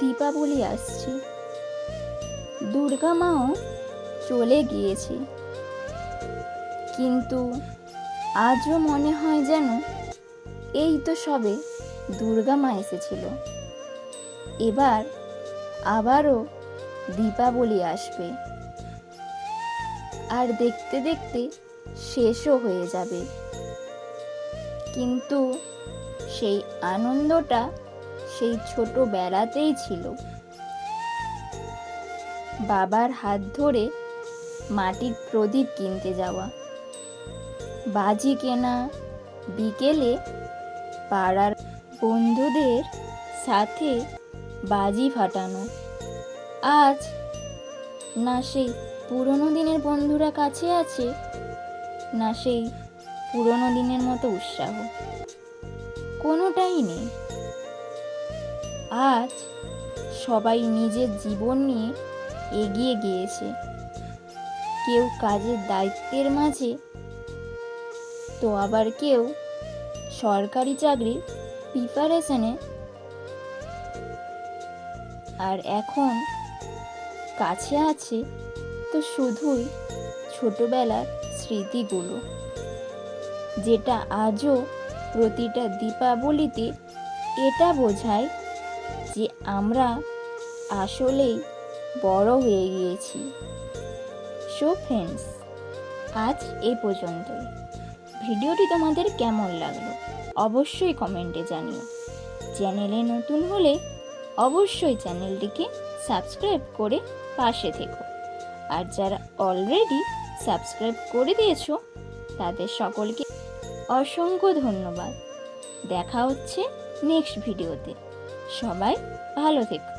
দীপাবলি আসছে। দুর্গা মাও চলে গিয়েছে। কিন্তু আজও মনে হয় যেন এই তো সবে দুর্গা মা এসেছিল। এবার আবারও দীপাবলি আসবে। আর দেখতে দেখতে শেষও হয়ে যাবে। কিন্তু সেই আনন্দটা সেই ছোটবেলাতেই ছিল। বাবার হাত ধরে মাটির প্রদীপ কিনতে যাওয়া। বাজি কেনা। বিকেলে পাড়ার বন্ধুদের সাথে বাজি ফাটানো। আজ না সেই পুরনো দিনের বন্ধুরা কাছে আছে, না সেই পুরনো দিনের মতো উৎসাহ। কোনোটাই নেই। আজ সবাই নিজের জীবন নিয়ে এগিয়ে গিয়েছে। কেউ কাজের দায়িত্বের মাঝে, তো আবার কেউ সরকারি চাকরির প্রিপারেশনে আর এখন কাছে আছে তো শুধুই ছোটবেলার স্মৃতিগুলো, যেটা আজও প্রতিটা দীপাবলিতে এটা বোঝায় যে আমরা আসলেই বড় হয়ে গিয়েছি। সো ফ্রেন্ডস আজ এই পর্যন্তই। ভিডিওটি তোমাদের কেমন লাগল অবশ্যই কমেন্টে জানিও। চ্যানেলে নতুন হলে অবশ্যই চ্যানেলটিকে সাবস্ক্রাইব করে পাশে থেকো। আর যারা অলরেডি সাবস্ক্রাইব করে দিয়েছ, তাদের সকলকে অসংখ্য ধন্যবাদ। দেখা হচ্ছে নেক্সট ভিডিওতে সবাই ভালো থেকো।